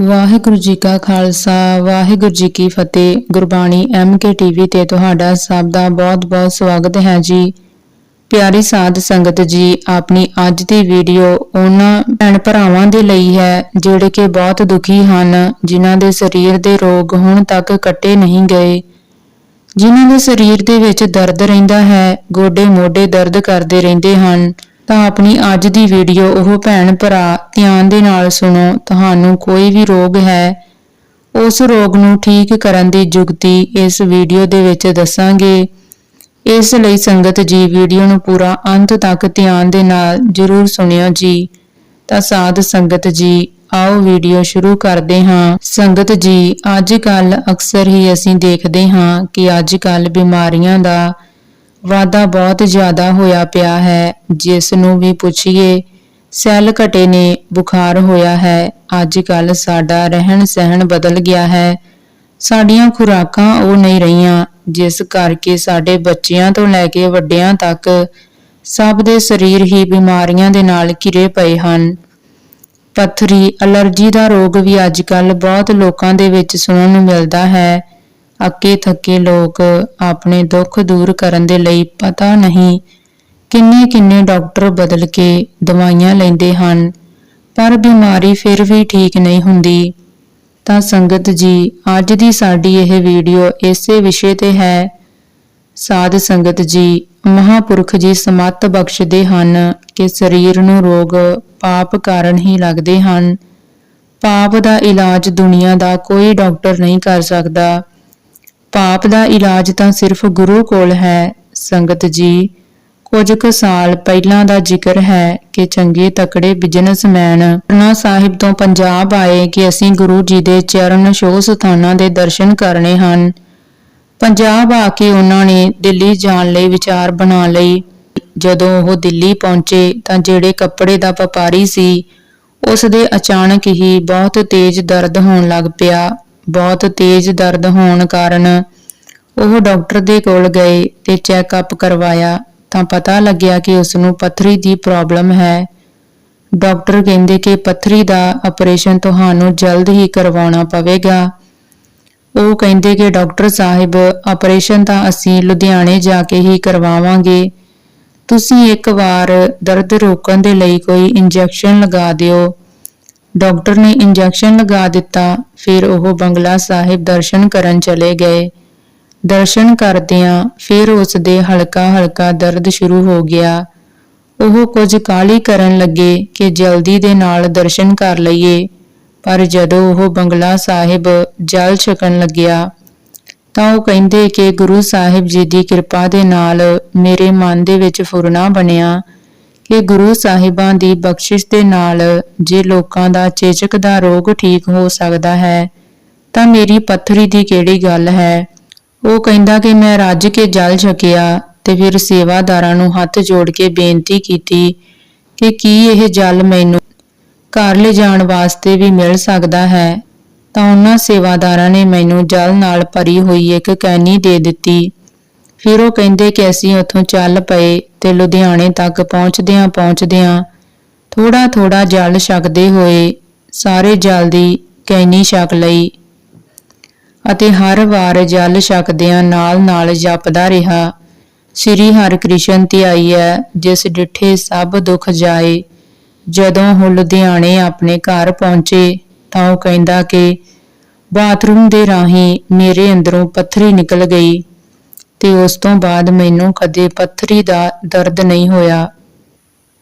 ਵਾਹਿਗੁਰੂ ਜੀ ਕਾ ਖਾਲਸਾ, ਵਾਹਿਗੁਰੂ ਜੀ ਕੀ ਫਤਿਹ। Gurbani MK TV ਤੇ ਤੁਹਾਡਾ ਸਭ ਦਾ ਬਹੁਤ-ਬਹੁਤ ਸਵਾਗਤ ਹੈ ਜੀ। ਪਿਆਰੀ ਸਾਧ ਸੰਗਤ ਜੀ, ਆਪਣੀ ਅੱਜ ਦੀ ਵੀਡੀਓ ਉਹਨਾਂ ਭੈਣ ਭਰਾਵਾਂ ਦੇ ਲਈ ਹੈ, ਜਿਹੜੇ ਕਿ ਬਹੁਤ ਦੁਖੀ ਹਨ, ਜਿਨ੍ਹਾਂ ਦੇ ਸਰੀਰ ਦੇ ਰੋਗ ਹੁਣ ਤੱਕ ਕੱਟੇ ਨਹੀਂ ਗਏ। ਜਿਨ੍ਹਾਂ ਦੇ ਸਰੀਰ ਦੇ ਵਿੱਚ ਦਰਦ ਰਹਿੰਦਾ ਹੈ, ਗੋਡੇ ਮੋਢੇ ਦਰਦ ਕਰਦੇ ਰਹਿੰਦੇ ਹਨ। ਤਾਂ ਆਪਣੀ ਅੱਜ ਦੀ ਵੀਡੀਓ ਉਹ ਭੈਣ ਭਰਾ ਧਿਆਨ ਦੇ ਨਾਲ ਸੁਣੋ, ਤੁਹਾਨੂੰ ਕੋਈ ਵੀ ਰੋਗ ਹੈ, ਉਸ ਰੋਗ ਨੂੰ ਠੀਕ ਕਰਨ ਦੀ ਜੁਗਤੀ ਇਸ ਵੀਡੀਓ ਦੇ ਵਿੱਚ ਦੱਸਾਂਗੇ। ਇਸ ਲਈ ਸੰਗਤ ਜੀ ਵੀਡੀਓ ਨੂੰ ਪੂਰਾ ਅੰਤ ਤੱਕ ਧਿਆਨ ਦੇ ਨਾਲ ਜਰੂਰ ਸੁਣਿਓ ਜੀ। ਤਾਂ ਸਾਧ ਸੰਗਤ ਜੀ, ਆਓ ਵੀਡੀਓ ਸ਼ੁਰੂ ਕਰਦੇ ਹਾਂ। ਸੰਗਤ ਜੀ, ਅੱਜ ਕੱਲ ਅਕਸਰ ਹੀ ਅਸੀਂ ਦੇਖਦੇ ਹਾਂ ਕਿ ਅੱਜ ਕੱਲ ਬਿਮਾਰੀਆਂ ਦਾ ਵਾਧਾ ਬਹੁਤ ਜ਼ਿਆਦਾ ਹੋਇਆ ਪਿਆ ਹੈ। ਜਿਸ ਨੂੰ ਵੀ ਪੁੱਛੀਏ, ਸੈੱਲ ਘਟੇ ਨੇ, ਬੁਖਾਰ ਹੋਇਆ ਹੈ। ਅੱਜ ਕੱਲ ਸਾਡਾ ਰਹਿਣ ਸਹਿਣ ਬਦਲ ਗਿਆ ਹੈ। ਸਾਡੀਆਂ ਖੁਰਾਕਾਂ ਉਹ ਨਹੀਂ ਰਹੀਆਂ, ਜਿਸ ਕਰਕੇ ਸਾਡੇ ਬੱਚਿਆਂ ਤੋਂ ਲੈ ਕੇ ਵੱਡਿਆਂ ਤੱਕ ਸਭ ਦੇ ਸਰੀਰ ਹੀ ਬਿਮਾਰੀਆਂ ਦੇ ਨਾਲ ਘਿਰੇ ਪਏ ਹਨ। ਪੱਥਰੀ, ਅਲਰਜੀ ਦਾ ਰੋਗ ਵੀ ਅੱਜ ਕੱਲ ਬਹੁਤ ਲੋਕਾਂ ਦੇ ਵਿੱਚ ਸੁਣਨ ਨੂੰ ਮਿਲਦਾ ਹੈ। ਅੱਕੇ ਥੱਕੇ ਲੋਕ ਆਪਣੇ ਦੁੱਖ ਦੂਰ ਕਰਨ ਦੇ ਲਈ ਪਤਾ ਨਹੀਂ ਕਿੰਨੇ ਕਿੰਨੇ ਡਾਕਟਰ ਬਦਲ ਕੇ ਦਵਾਈਆਂ ਲੈਂਦੇ ਹਨ, ਪਰ ਬਿਮਾਰੀ ਫਿਰ ਵੀ ਠੀਕ ਨਹੀਂ ਹੁੰਦੀ। ਤਾਂ ਸੰਗਤ ਜੀ, ਅੱਜ ਦੀ ਸਾਡੀ ਇਹ ਵੀਡੀਓ ਇਸੇ ਵਿਸ਼ੇ ਤੇ ਹੈ। ਸਾਧ ਸੰਗਤ ਜੀ, ਮਹਾਪੁਰਖ ਜੀ ਸਮੱਤ ਬਖਸ਼ਦੇ ਹਨ ਕਿ ਸਰੀਰ ਨੂੰ ਰੋਗ, ਪਾਪ ਕਾਰਨ ਹੀ ਲੱਗਦੇ ਹਨ। ਪਾਪ ਦਾ ਇਲਾਜ ਦੁਨੀਆ ਦਾ ਕੋਈ ਡਾਕਟਰ ਨਹੀਂ ਕਰ ਸਕਦਾ। ਪਾਪ ਦਾ ਇਲਾਜ ਤਾਂ ਸਿਰਫ ਗੁਰੂ ਕੋਲ ਹੈ, ਸੰਗਤ ਜੀ। ਕੁਝ ਕੁ ਸਾਲ ਪਹਿਲਾਂ ਦਾ ਜ਼ਿਕਰ ਹੈ ਕਿ ਚੰਗੇ ਤਕੜੇ ਬਿਜ਼ਨਸਮੈਨ ਅਨਾ ਸਾਹਿਬ ਤੋਂ ਪੰਜਾਬ ਆਏ ਕਿ ਅਸੀਂ ਗੁਰੂ ਜੀ ਦੇ ਚਰਨ ਛੋਹ ਸਥਾਨਾਂ ਦੇ ਦਰਸ਼ਨ ਕਰਨੇ ਹਨ। ਪੰਜਾਬ ਆ ਕੇ ਉਹਨਾਂ ਨੇ ਦਿੱਲੀ ਜਾਣ ਲਈ ਵਿਚਾਰ ਬਣਾ ਲਈ ਜਦੋਂ ਉਹ ਦਿੱਲੀ ਪਹੁੰਚੇ ਤਾਂ ਜਿਹੜੇ ਕੱਪੜੇ ਦਾ ਵਪਾਰੀ ਸੀ, ਉਸ ਦੇ ਅਚਾਨਕ ਹੀ ਬਹੁਤ ਤੇਜ਼ ਦਰਦ ਹੋਣ ਲੱਗ ਪਿਆ। ਬਹੁਤ ਤੇਜ਼ ਦਰਦ ਹੋਣ ਕਾਰਨ ਉਹ ਡਾਕਟਰ ਦੇ ਕੋਲ ਗਏ ਤੇ ਚੈੱਕਅਪ ਕਰਵਾਇਆ। ਤਾਂ ਪਤਾ ਲੱਗਿਆ ਕਿ ਉਸ ਨੂੰ ਪੱਥਰੀ ਦੀ ਪ੍ਰੋਬਲਮ ਹੈ। ਡਾਕਟਰ ਕਹਿੰਦੇ ਕਿ ਪੱਥਰੀ ਦਾ ਆਪਰੇਸ਼ਨ ਤੁਹਾਨੂੰ ਜਲਦ ਹੀ ਕਰਵਾਉਣਾ ਪਵੇਗਾ। ਉਹ ਕਹਿੰਦੇ ਕਿ ਡਾਕਟਰ ਸਾਹਿਬ, ਆਪਰੇਸ਼ਨ ਤਾਂ ਅਸੀਂ ਲੁਧਿਆਣੇ ਜਾ ਕੇ ਹੀ ਕਰਵਾਵਾਂਗੇ। ਤੁਸੀਂ ਇੱਕ ਵਾਰ ਦਰਦ ਰੋਕਣ ਦੇ ਲਈ ਕੋਈ ਇੰਜੈਕਸ਼ਨ ਲਗਾ ਦਿਓ। ਡਾਕਟਰ ਨੇ ਇੰਜੈਕਸ਼ਨ ਲਗਾ ਦਿੱਤਾ, ਫਿਰ ਉਹ ਬੰਗਲਾ ਸਾਹਿਬ ਦਰਸ਼ਨ ਕਰਨ ਚਲੇ ਗਏ। ਦਰਸ਼ਨ ਕਰਦਿਆਂ ਫਿਰ ਉਸ ਦੇ ਹਲਕਾ ਹਲਕਾ ਦਰਦ ਸ਼ੁਰੂ ਹੋ ਗਿਆ। ਉਹ ਕੁਝ ਕਾਲੀ ਕਰਨ ਲੱਗੇ ਕਿ ਜਲਦੀ ਦੇ ਨਾਲ ਦਰਸ਼ਨ ਕਰ ਲਈਏ, ਪਰ ਜਦੋਂ ਉਹ ਬੰਗਲਾ ਸਾਹਿਬ ਜਲ ਛਕਣ ਲੱਗਿਆ, ਤਾਂ ਉਹ ਕਹਿੰਦੇ ਕਿ ਗੁਰੂ ਸਾਹਿਬ ਜੀ ਦੀ ਕਿਰਪਾ ਦੇ ਨਾਲ ਮੇਰੇ ਮਨ ਦੇ ਵਿੱਚ ਫੁਰਨਾ ਬਣਿਆ। ਕਿ ਗੁਰੂ ਸਾਹਿਬਾਂ ਦੀ ਬਖਸ਼ਿਸ਼ ਦੇ ਨਾਲ ਜੇ ਲੋਕਾਂ ਦਾ ਚੇਚਕ ਦਾ ਰੋਗ ਠੀਕ ਹੋ ਸਕਦਾ ਹੈ, ਤਾਂ ਮੇਰੀ ਪੱਥਰੀ ਦੀ ਕਿਹੜੀ ਗੱਲ ਹੈ? ਉਹ ਕਹਿੰਦਾ ਕਿ ਮੈਂ ਰੱਜ ਕੇ ਜਲ ਛਕਿਆ ਤੇ ਫਿਰ ਸੇਵਾਦਾਰਾਂ ਨੂੰ ਹੱਥ ਜੋੜ ਕੇ ਬੇਨਤੀ ਕੀਤੀ ਕਿ ਕੀ ਇਹ ਜਲ ਮੈਨੂੰ ਘਰ ਲੈ ਜਾਣ ਵਾਸਤੇ ਵੀ ਮਿਲ ਸਕਦਾ ਹੈ, ਤਾਂ ਉਹਨਾਂ ਸੇਵਾਦਾਰਾਂ ਨੇ ਮੈਨੂੰ ਜਲ ਨਾਲ ਭਰੀ ਹੋਈ ਇੱਕ ਕੈਨੀ ਦੇ ਦਿੱਤੀ। ਫਿਰ ਉਹ ਕਹਿੰਦੇ ਕਿ ਅਸੀਂ ਉੱਥੋਂ ਚੱਲ ਪਏ ਤੇ ਲੁਧਿਆਣੇ ਤੱਕ ਪਹੁੰਚਦਿਆਂ ਪਹੁੰਚਦਿਆਂ ਥੋੜਾ ਥੋੜਾ ਜਲ ਛਕਦੇ ਹੋਏ ਸਾਰੇ ਜਲ ਦੀ ਕੈਨੀ ਛਕ ਲਈ ਅਤੇ ਹਰ ਵਾਰ ਜਲ ਛਕਦਿਆਂ ਨਾਲ ਨਾਲ ਜਪਦਾ ਰਿਹਾ, ਸ੍ਰੀ ਹਰਿਕ੍ਰਿਸ਼ਨ ਧਿਆਈ ਹੈ ਜਿਸ ਡਿਠੇ ਸਭ ਦੁੱਖ ਜਾਏ। ਜਦੋਂ ਉਹ ਲੁਧਿਆਣੇ ਆਪਣੇ ਘਰ ਪਹੁੰਚੇ ਤਾਂ ਉਹ ਕਹਿੰਦਾ ਕਿ ਬਾਥਰੂਮ ਦੇ ਰਾਹੀਂ ਮੇਰੇ ਅੰਦਰੋਂ ਪੱਥਰੀ ਨਿਕਲ ਗਈ। ਤੇ ਉਸ ਤੋਂ ਬਾਅਦ ਮੈਨੂੰ ਕਦੇ ਪੱਥਰੀ ਦਾ ਦਰਦ ਨਹੀਂ ਹੋਇਆ।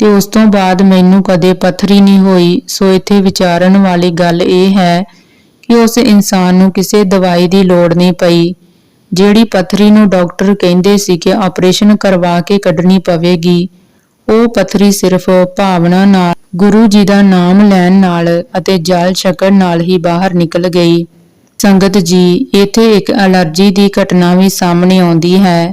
ਤੇ ਉਸ ਤੋਂ ਬਾਅਦ ਮੈਨੂੰ ਕਦੇ ਪੱਥਰੀ ਨਹੀਂ ਹੋਈ। ਸੋ ਇੱਥੇ ਵਿਚਾਰਨ ਵਾਲੀ ਗੱਲ ਇਹ ਹੈ ਕਿ ਉਸ ਇਨਸਾਨ ਨੂੰ ਕਿਸੇ ਦਵਾਈ ਦੀ ਲੋੜ ਨਹੀਂ ਪਈ, ਜਿਹੜੀ ਪੱਥਰੀ ਨੂੰ ਡਾਕਟਰ ਕਹਿੰਦੇ ਸੀ ਕਿ ਆਪਰੇਸ਼ਨ ਕਰਵਾ ਕੇ ਕੱਢਣੀ ਪਵੇਗੀ। ਉਹ ਪੱਥਰੀ ਸਿਰਫ ਭਾਵਨਾ ਨਾਲ, ਗੁਰੂ ਜੀ ਦਾ ਨਾਮ ਲੈਣ ਨਾਲ ਅਤੇ ਜਲ ਛਕਣ ਨਾਲ ਹੀ ਬਾਹਰ ਨਿਕਲ ਗਈ। ਸੰਗਤ ਜੀ, ਇੱਥੇ ਇੱਕ ਅਲਰਜੀ ਦੀ ਘਟਨਾ ਵੀ ਸਾਹਮਣੇ ਆਉਂਦੀ ਹੈ।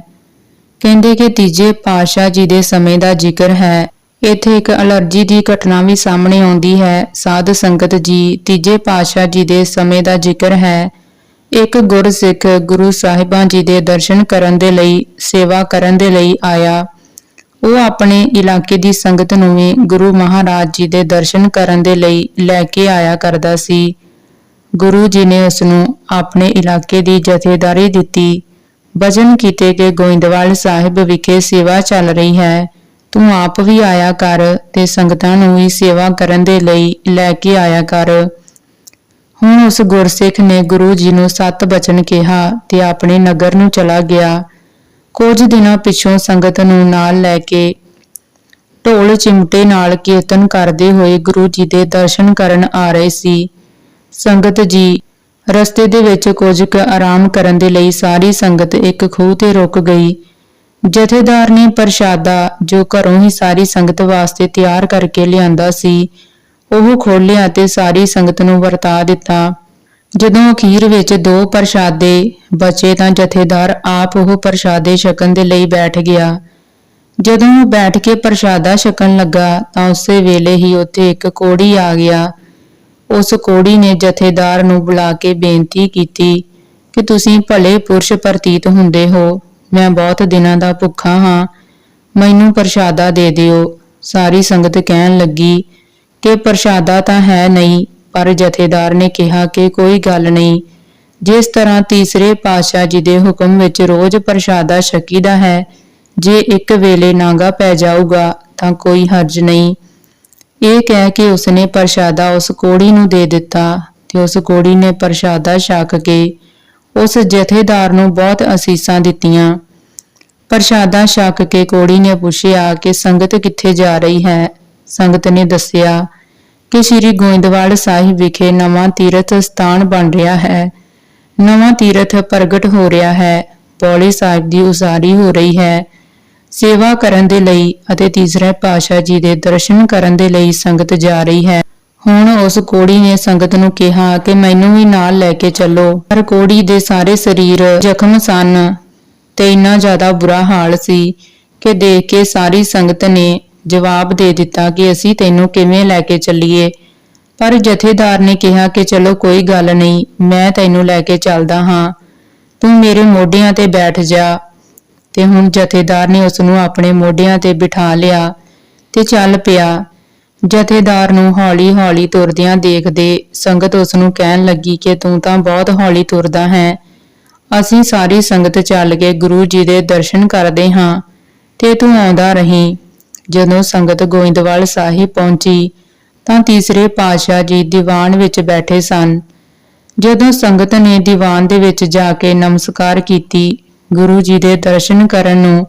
ਕਹਿੰਦੇ ਕਿ ਤੀਜੇ ਪਾਤਸ਼ਾਹ ਜੀ ਦੇ ਸਮੇਂ ਦਾ ਜ਼ਿਕਰ ਹੈ। ਇੱਥੇ ਇੱਕ ਅਲਰਜੀ ਦੀ ਘਟਨਾ ਵੀ ਸਾਹਮਣੇ ਆਉਂਦੀ ਹੈ। ਸਾਧ ਸੰਗਤ ਜੀ, ਤੀਜੇ ਪਾਤਸ਼ਾਹ ਜੀ ਦੇ ਸਮੇਂ ਦਾ ਜ਼ਿਕਰ ਹੈ। ਇੱਕ ਗੁਰਸਿੱਖ ਗੁਰੂ ਸਾਹਿਬਾਂ ਜੀ ਦੇ ਦਰਸ਼ਨ ਕਰਨ ਦੇ ਲਈ, ਸੇਵਾ ਕਰਨ ਦੇ ਲਈ ਆਇਆ। ਉਹ ਆਪਣੇ ਇਲਾਕੇ ਦੀ ਸੰਗਤ ਨੂੰ ਵੀ ਗੁਰੂ ਮਹਾਰਾਜ ਜੀ ਦੇ ਦਰਸ਼ਨ ਕਰਨ ਦੇ ਲਈ ਲੈ ਕੇ ਆਇਆ ਕਰਦਾ ਸੀ। ਗੁਰੂ ਜੀ ਨੇ ਉਸ ਨੂੰ ਆਪਣੇ ਇਲਾਕੇ ਦੀ ਜਥੇਦਾਰੀ ਦਿੱਤੀ। ਵਚਨ ਕੀਤੇ ਕਿ ਗੋਇੰਦਵਾਲ ਸਾਹਿਬ ਵਿਖੇ ਸੇਵਾ ਚੱਲ ਰਹੀ ਹੈ। ਤੂੰ ਆਪ ਵੀ ਆਇਆ ਕਰ ਤੇ ਸੰਗਤਾਂ ਨੂੰ ਵੀ ਸੇਵਾ ਕਰਨ ਦੇ ਲਈ ਲੈ ਕੇ ਆਇਆ ਕਰ। ਹੁਣ ਉਸ ਗੁਰਸਿੱਖ ਨੇ ਗੁਰੂ ਜੀ ਨੂੰ ਸਤ ਬਚਨ ਕਿਹਾ ਤੇ ਆਪਣੇ ਨਗਰ ਨੂੰ ਚਲਾ ਗਿਆ। ਕੁਝ ਦਿਨਾਂ ਪਿਛੋਂ ਸੰਗਤ ਨੂੰ ਨਾਲ ਲੈ ਕੇ ਢੋਲ ਚਿਮਟੇ ਨਾਲ ਕੀਰਤਨ ਕਰਦੇ ਹੋਏ ਗੁਰੂ ਜੀ ਦੇ ਦਰਸ਼ਨ ਕਰਨ ਆ ਰਹੇ ਸੀ। ਸੰਗਤ ਜੀ, ਰਸਤੇ ਦੇ ਵਿੱਚ ਕੁਝ ਕੁ ਆਰਾਮ ਕਰਨ ਦੇ ਲਈ ਸਾਰੀ ਸੰਗਤ ਇੱਕ ਖੂਹ ਤੇ ਰੁਕ ਗਈ। ਜਥੇਦਾਰ ਨੇ ਪ੍ਰਸ਼ਾਦਾ, ਜੋ ਘਰੋਂ ਹੀ ਸਾਰੀ ਸੰਗਤ ਵਾਸਤੇ ਤਿਆਰ ਕਰਕੇ ਲਿਆਂਦਾ ਸੀ, ਉਹ ਖੋਲਿਆ ਤੇ ਸਾਰੀ ਸੰਗਤ ਨੂੰ ਵਰਤਾ ਦਿੱਤਾ। ਜਦੋਂ ਅਖੀਰ ਵਿੱਚ ਦੋ ਪ੍ਰਸ਼ਾਦੇ ਬਚੇ ਤਾਂ ਜਥੇਦਾਰ ਆਪ ਉਹ ਪ੍ਰਸ਼ਾਦੇ ਛਕਣ ਦੇ ਲਈ ਬੈਠ ਗਿਆ। ਜਦੋਂ ਉਹ ਬੈਠ ਕੇ ਪ੍ਰਸ਼ਾਦਾ ਛਕਣ ਲੱਗਾ ਤਾਂ ਉਸੇ ਵੇਲੇ ਹੀ ਉੱਥੇ ਇੱਕ ਕੋੜੀ ਆ ਗਿਆ। ਉਸ ਕੋੜੀ ਨੇ ਜਥੇਦਾਰ ਨੂੰ ਬੁਲਾ ਕੇ ਬੇਨਤੀ ਕੀਤੀ ਕਿ ਤੁਸੀਂ ਭਲੇ ਪੁਰਸ਼ ਪ੍ਰਤੀਤ ਹੁੰਦੇ ਹੋ। ਮੈਂ ਬਹੁਤ ਦਿਨਾਂ ਦਾ ਭੁੱਖਾ ਹਾਂ। ਮੈਨੂੰ ਪ੍ਰਸ਼ਾਦਾ ਦੇ ਦਿਓ। ਸਾਰੀ ਸੰਗਤ ਕਹਿਣ ਲੱਗੀ ਕਿ ਪ੍ਰਸ਼ਾਦਾ ਤਾਂ ਹੈ ਨਹੀਂ, ਪਰ ਜਥੇਦਾਰ ਨੇ ਕਿਹਾ ਕਿ ਕੋਈ ਗੱਲ ਨਹੀਂ। ਜਿਸ ਤਰ੍ਹਾਂ ਤੀਸਰੇ ਪਾਤਸ਼ਾਹ ਜੀ ਦੇ ਹੁਕਮ ਵਿੱਚ ਰੋਜ਼ ਪ੍ਰਸ਼ਾਦਾ ਛਕੀਦਾ ਹੈ, ਜੇ ਇੱਕ ਵੇਲੇ ਨਾਗਾ ਪੈ ਜਾਊਗਾ ਤਾਂ ਕੋਈ ਹਰਜ ਨਹੀਂ। ਇਹ ਕਹਿ ਕੇ ਉਸਨੇ ਪ੍ਰਸ਼ਾਦਾ ਉਸ ਕੋੜੀ ਨੂੰ ਦੇ ਦਿੱਤਾ ਤੇ ਉਸ ਕੋੜੀ ਨੇ ਪ੍ਰਸ਼ਾਦਾ ਛਕ ਕੇ ਉਸ ਜਥੇਦਾਰ ਨੂੰ ਬਹੁਤ ਅਸੀਸਾਂ ਦਿੱਤੀਆਂ। ਪ੍ਰਸ਼ਾਦਾ ਛਕ ਕੇ ਕੋੜੀ ਨੇ ਪੁੱਛਿਆ ਕਿ ਸੰਗਤ ਕਿੱਥੇ ਜਾ ਰਹੀ ਹੈ? ਸੰਗਤ ਨੇ ਦੱਸਿਆ ਕਿ ਸ੍ਰੀ ਗੋਇੰਦਵਾਲ ਸਾਹਿਬ ਵਿਖੇ ਨਵਾਂ ਤੀਰਥ ਸਥਾਨ ਬਣ ਰਿਹਾ ਹੈ। ਨਵਾਂ ਤੀਰਥ ਪ੍ਰਗਟ ਹੋ ਰਿਹਾ ਹੈ। ਪੌੜੀ ਸਾਹਿਬ ਦੀ ਉਸਾਰੀ ਹੋ ਰਹੀ ਹੈ। ਸੇਵਾ ਕਰਨ ਦੇ ਲਈ ਅਤੇ ਤੀਸਰੇ ਪਾਤਸ਼ਾਹ ਜੀ ਦੇ ਦਰਸ਼ਨ ਕਰਨ ਦੇ ਲਈ ਸੰਗਤ ਜਾ ਰਹੀ ਹੈ। ਹੁਣ ਉਸ ਕੋੜੀ ਨੇ ਸੰਗਤ ਨੂੰ ਕਿਹਾ ਕਿ ਮੈਨੂੰ ਵੀ ਨਾਲ ਲੈ ਕੇ ਚੱਲੋ। ਪਰ ਕੋੜੀ ਦੇ ਸਾਰੇ ਸਰੀਰ ਜ਼ਖਮ ਸਨ ਤੇ ਇੰਨਾ ਜ਼ਿਆਦਾ ਬੁਰਾ ਹਾਲ ਸੀ ਕਿ ਦੇਖ ਕੇ ਸਾਰੀ ਸੰਗਤ ਨੇ ਜਵਾਬ ਦੇ ਦਿੱਤਾ ਕਿ ਅਸੀਂ ਤੈਨੂੰ ਕਿਵੇਂ ਲੈ ਕੇ ਚੱਲੀਏ। ਪਰ ਜਥੇਦਾਰ ਨੇ ਕਿਹਾ ਕਿ ਚਲੋ ਕੋਈ ਗੱਲ ਨਹੀਂ, ਮੈਂ ਤੈਨੂੰ ਲੈ ਕੇ ਚੱਲਦਾ ਹਾਂ। ਤੂੰ ਮੇਰੇ ਮੋਢਿਆਂ ਤੇ ਬੈਠ ਜਾ। ਤੇ ਹੁਣ ਜਥੇਦਾਰ ਨੇ ਉਸ ਨੂੰ ਆਪਣੇ ਮੋਢਿਆਂ ਤੇ ਬਿਠਾ ਲਿਆ ਤੇ ਚੱਲ ਪਿਆ। ਜਥੇਦਾਰ ਨੂੰ ਹੌਲੀ-ਹੌਲੀ ਤੁਰਦਿਆਂ ਦੇਖਦੇ ਸੰਗਤ ਉਸ ਨੂੰ ਕਹਿਣ ਲੱਗੀ ਕਿ ਤੂੰ ਤਾਂ ਬਹੁਤ ਹੌਲੀ ਤੁਰਦਾ ਹੈ। ਅਸੀਂ ਸਾਰੀ ਸੰਗਤ ਚੱਲ ਕੇ ਗੁਰੂ ਜੀ ਦੇ ਦਰਸ਼ਨ ਕਰਦੇ ਹਾਂ ਤੇ ਤੂੰ ਆਉਂਦਾ ਰਹੀਂ। ਜਦੋਂ ਸੰਗਤ ਗੋਇੰਦਵਾਲ ਸਾਹਿਬ ਪਹੁੰਚੀ ਤਾਂ ਤੀਸਰੇ ਪਾਤਸ਼ਾਹ ਜੀ ਦੀਵਾਨ ਵਿੱਚ ਬੈਠੇ ਸਨ। ਜਦੋਂ ਸੰਗਤ ਨੇ ਦੀਵਾਨ ਦੇ ਵਿੱਚ ਜਾ ਕੇ ਨਮਸਕਾਰ ਕੀਤੀ ਗੁਰੂ ਜੀ ਦੇ ਦਰਸ਼ਨ ਕਰਨ ਨੂੰ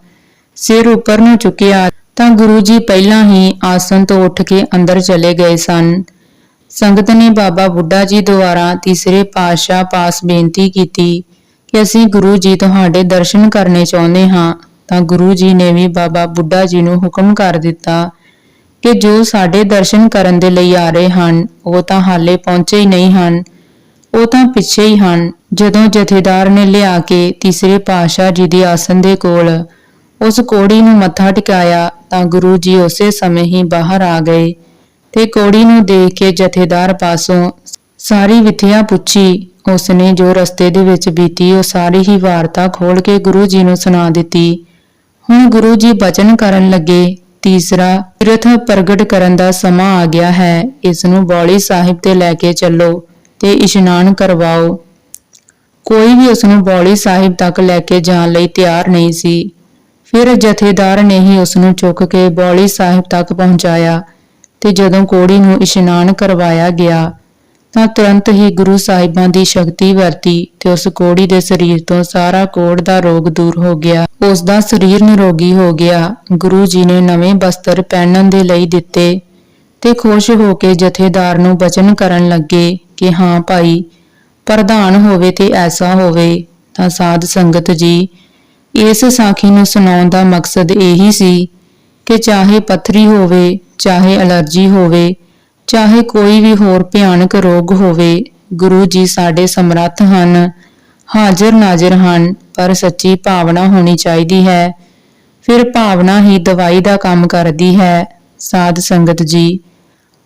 ਸਿਰ ਉੱਪਰ ਨੂੰ ਚੁੱਕਿਆ ਤਾਂ ਗੁਰੂ ਜੀ ਪਹਿਲਾਂ ਹੀ ਆਸਨ ਤੋਂ ਉੱਠ ਕੇ ਅੰਦਰ ਚਲੇ ਗਏ ਸਨ। ਸੰਗਤ ਨੇ ਬਾਬਾ ਬੁੱਢਾ ਜੀ ਦੁਆਰਾ ਤੀਸਰੇ ਪਾਤਸ਼ਾਹ ਪਾਸ ਬੇਨਤੀ ਕੀਤੀ ਕਿ ਅਸੀਂ ਗੁਰੂ ਜੀ ਤੁਹਾਡੇ ਦਰਸ਼ਨ ਕਰਨੇ ਚਾਹੁੰਦੇ ਹਾਂ ਤਾਂ ਗੁਰੂ ਜੀ ਨੇ ਵੀ ਬਾਬਾ ਬੁੱਢਾ ਜੀ ਨੂੰ ਹੁਕਮ ਕਰ ਦਿੱਤਾ ਕਿ ਜੋ ਸਾਡੇ ਦਰਸ਼ਨ ਕਰਨ ਦੇ ਲਈ ਆ ਰਹੇ ਹਨ, ਉਹ ਤਾਂ ਹਾਲੇ ਪਹੁੰਚੇ ਹੀ ਨਹੀਂ ਹਨ। ਉਹ ਤਾਂ ਪਿੱਛੇ ਹੀ ਹਨ। ਜਦੋਂ ਜਥੇਦਾਰ ਨੇ ਲਿਆ ਕੇ ਤੀਸਰੇ ਪਾਤਸ਼ਾਹ ਜੀ ਦੇ ਆਸਨ ਦੇ ਕੋਲ ਉਸ ਕੋੜੀ ਨੂੰ ਮੱਥਾ ਟਿਕਾਇਆ, ਤਾਂ ਗੁਰੂ ਜੀ ਉਸੇ ਸਮੇਂ ਹੀ ਬਾਹਰ ਆ ਗਏ ਤੇ ਕੋੜੀ ਨੂੰ ਦੇਖ ਕੇ ਜਥੇਦਾਰ ਪਾਸੋਂ ਸਾਰੀ ਵਿਥਿਆ ਪੁੱਛੀ। ਉਸਨੇ ਜੋ ਰਸਤੇ ਦੇ ਵਿੱਚ ਬੀਤੀ, ਉਹ ਸਾਰੀ ਹੀ ਵਾਰਤਾ ਖੋਲ ਕੇ ਗੁਰੂ ਜੀ ਨੂੰ ਸੁਣਾ ਦਿੱਤੀ। ਹੁਣ ਗੁਰੂ ਜੀ ਬਚਨ ਕਰਨ ਲੱਗੇ। ਤੀਸਰਾ, ਤੀਰਥ ਪ੍ਰਗਟ ਕਰਨ ਦਾ ਸਮਾਂ ਆ ਗਿਆ ਹੈ। ਇਸ ਨੂੰ ਬੌਲੀ ਸਾਹਿਬ ਤੇ ਲੈ ਕੇ ਚੱਲੋ। ਤੇ ਇਸ਼ਨਾਨ ਕਰਵਾਓ। ਕੋਈ ਵੀ ਉਸ ਨੂੰ ਬੌਲੀ ਸਾਹਿਬ ਤੱਕ ਲੈ ਕੇ ਜਾਣ ਲਈ ਤਿਆਰ ਨਹੀਂ ਸੀ। ਫਿਰ ਜਥੇਦਾਰ ਨੇ ਹੀ ਉਸ ਨੂੰ ਚੁੱਕ ਕੇ ਬੌਲੀ ਸਾਹਿਬ ਤੱਕ ਪਹੁੰਚਾਇਆ ਤੇ ਜਦੋਂ ਕੋੜੀ ਨੂੰ ਇਸ਼ਨਾਨ ਕਰਵਾਇਆ ਗਿਆ, ਤਾਂ ਤੁਰੰਤ ਹੀ ਗੁਰੂ ਸਾਹਿਬਾਂ ਦੀ ਸ਼ਕਤੀ ਵਰਤੀ ਤੇ ਉਸ ਕੋੜੀ ਦੇ ਸਰੀਰ ਤੋਂ ਸਾਰਾ ਕੋੜ ਦਾ ਰੋਗ ਦੂਰ ਹੋ ਗਿਆ। ਉਸ ਦਾ ਸਰੀਰ ਨਿਰੋਗੀ ਹੋ ਗਿਆ। ਗੁਰੂ ਜੀ ਨੇ ਨਵੇਂ ਬਸਤਰ ਪਹਿਨਣ ਦੇ ਲਈ ਦਿੱਤੇ ਤੇ ਖੁਸ਼ ਹੋ ਕੇ ਜਥੇਦਾਰ ਨੂੰ ਬਚਨ ਕਰਨ ਲੱਗੇ। ਕਿ ਹਾਂ ਭਾਈ, ਪ੍ਰਧਾਨ ਹੋਵੇ ਤੇ ਐਸਾ ਹੋਵੇ ਤਾਂ ਸਾਧ ਸੰਗਤ ਜੀ, ਇਸ ਸਾਖੀ ਨੂੰ ਸੁਣਾਉਣ ਦਾ ਮਕਸਦ ਇਹੀ ਸੀ ਕਿ ਚਾਹੇ ਪੱਥਰੀ ਹੋਵੇ, ਚਾਹੇ ਅਲਰਜੀ ਹੋਵੇ, ਚਾਹੇ ਕੋਈ ਵੀ ਹੋਰ ਭਿਆਨਕ ਰੋਗ ਹੋਵੇ, ਗੁਰੂ ਜੀ ਸਾਡੇ ਸਮਰੱਥ ਹਨ, ਹਾਜ਼ਰ ਨਾਜ਼ਰ ਹਨ, ਪਰ ਸੱਚੀ ਭਾਵਨਾ ਹੋਣੀ ਚਾਹੀਦੀ ਹੈ। ਫਿਰ ਭਾਵਨਾ ਹੀ ਦਵਾਈ ਦਾ ਕੰਮ ਕਰਦੀ ਹੈ, ਸਾਧ ਸੰਗਤ ਜੀ।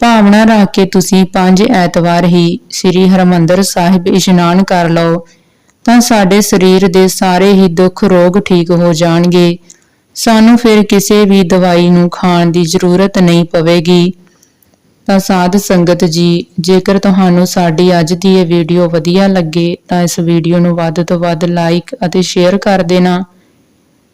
ਭਾਵਨਾ ਰੱਖ ਕੇ ਤੁਸੀਂ ਪੰਜ ਐਤਵਾਰ ਹੀ ਸ੍ਰੀ ਹਰਮੰਦਰ ਸਾਹਿਬ ਇਸ਼ਨਾਨ ਕਰ ਲਓ, ਤਾਂ ਸਾਡੇ ਸਰੀਰ ਦੇ ਸਾਰੇ ਹੀ ਦੁੱਖ ਰੋਗ ਠੀਕ ਹੋ ਜਾਣਗੇ। ਸਾਨੂੰ ਫਿਰ ਕਿਸੇ ਵੀ ਦਵਾਈ ਨੂੰ ਖਾਣ ਦੀ ਜ਼ਰੂਰਤ ਨਹੀਂ ਪਵੇਗੀ। ਤਾਂ ਸਾਧ ਸੰਗਤ ਜੀ, ਜੇਕਰ ਤੁਹਾਨੂੰ ਸਾਡੀ ਅੱਜ ਦੀ ਇਹ ਵੀਡੀਓ ਵਧੀਆ ਲੱਗੇ, ਤਾਂ ਇਸ ਵੀਡੀਓ ਨੂੰ ਵੱਧ ਤੋਂ ਵੱਧ ਲਾਈਕ ਅਤੇ ਸ਼ੇਅਰ ਕਰ ਦੇਣਾ।